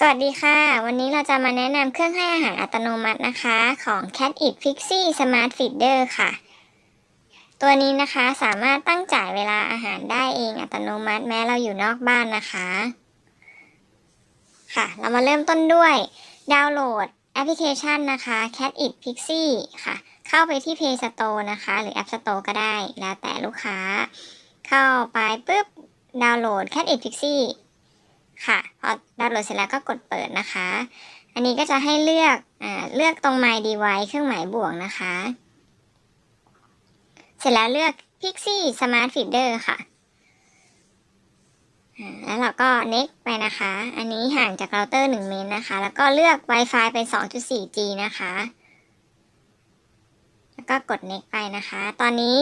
สวัสดีค่ะ วันนี้เราจะมาแนะนำเครื่องให้อาหารอัตโนมัตินะคะ ของ Cat Eat Pixie Smart Feeder ค่ะ ตัวนี้นะคะสามารถตั้งจ่ายเวลาอาหารได้เองอัตโนมัติแม้เราอยู่นอกบ้านนะคะ ค่ะ เรามาเริ่มต้นด้วย ดาวน์โหลดแอปพลิเคชันนะคะ Cat Eat Pixie ค่ะ เข้าไปที่ Play Store นะคะ หรือ App Store ก็ได้ แล้วแต่ลูกค้า เข้าไปปุ๊บดาวน์โหลด Cat Eat Pixie ค่ะพอดาวน์โหลดเสร็จแล้วก็กดเปิดนะคะ อันนี้ก็จะให้เลือกอ่าเลือกตรง My Device เครื่องหมายบวกนะคะ เสร็จแล้วเลือก Pixie Smart Feeder ค่ะอ่าแล้วเราก็ next ไปนะคะ อันนี้ห่างจากเราเตอร์ 1 เมตรนะคะ แล้วก็เลือก Wi-Fi เป็น 2.4G นะคะ แล้วก็กด next ไปนะคะ ตอนนี้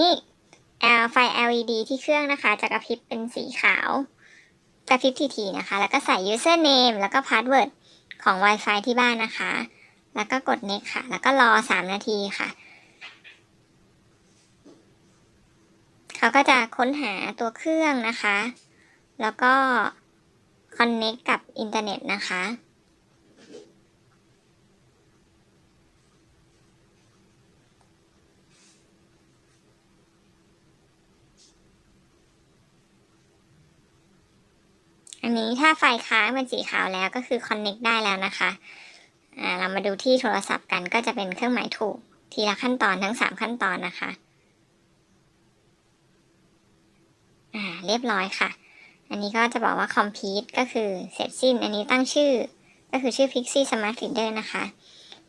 ไฟ LED ที่เครื่องนะคะ จะกระพริบเป็นสีขาว กระพริบทีๆนะคะ แล้วก็ใส่ username แล้วก็ password ของ Wi-Fi ที่บ้านนะคะ แล้วก็กด next ค่ะ แล้วก็รอ 3 นาทีค่ะ เขาก็จะค้นหาตัวเครื่องนะคะ แล้วก็ connect กับอินเทอร์เน็ตนะคะ อันนี้ถ้าไฟค้างเป็นสีขาวแล้วก็คือ connect ได้แล้วนะคะเรามาดูที่โทรศัพท์กันก็จะเป็นเครื่องหมายถูก ทีละขั้นตอนทั้ง 3 ขั้นตอนนะคะเรียบร้อยค่ะ อันนี้ก็จะบอกว่า complete ก็คือเสร็จสิ้น อันนี้ตั้งชื่อ ก็คือชื่อ Pixie Smart Feeder นะคะ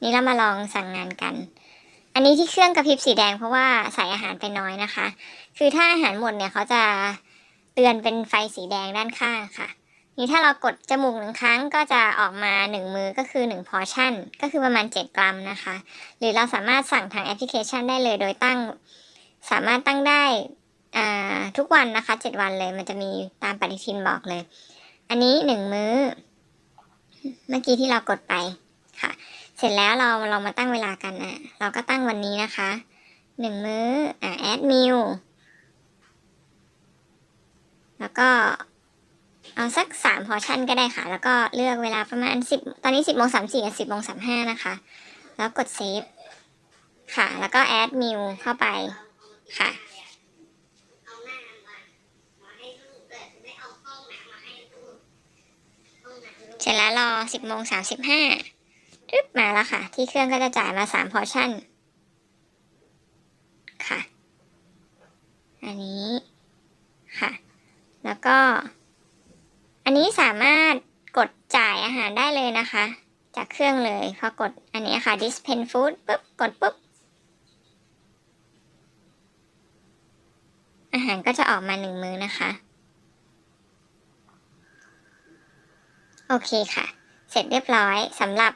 นี่เรามาลองสั่งงานกัน อันนี้ที่เครื่องกระพริบสีแดงเพราะว่าใส่อาหารไปน้อยนะคะ คือถ้าอาหารหมดเนี่ยเขาจะเตือนเป็นไฟสีแดงด้านข้างค่ะ นี่ถ้าเรากดจมูกหนึ่งครั้งก็จะออกมาหนึ่งมือก็คือหนึ่งพอชั่น ก็คือประมาณ 7 กรัมนะคะ หรือเราสามารถสั่งทางแอปพลิเคชันได้เลยโดยตั้ง สามารถตั้งได้ทุกวันนะคะ 7 วันเลยมันจะมีตามปฏิทินบอกเลย อันนี้หนึ่งมื้อ เมื่อกี้ที่เรากดไปค่ะ เสร็จแล้วเราเรามาตั้งเวลากันอะ เราก็ตั้งวันนี้นะคะหนึ่งมื้ออ่าแอดมิลแล้วก็ เอาสักสามพอชั่นก็ได้ค่ะ แล้วก็เลือกเวลาประมาณสิบตอนนี้สิบโมงสามสี่กับสิบโมงสามห้านะคะ แล้วกดเซฟค่ะ แล้วก็แอดมิวเข้าไปค่ะเสร็จแล้วรอสิบโมงสามสิบห้ารึบมาแล้วค่ะ ที่เครื่องก็จะจ่ายมาสามพอชั่น ค่ะ อันนี้ค่ะ แล้วก็ อันนี้สามารถ กดจ่ายอาหารได้เลยนะคะ จากเครื่องเลยพอกดอันนี้ค่ะ dispen food ปุ๊บกดปุ๊บอาหารก็จะออกมาหนึ่งมื้อนะคะ โอเคค่ะ เสร็จเรียบร้อยสำหรับ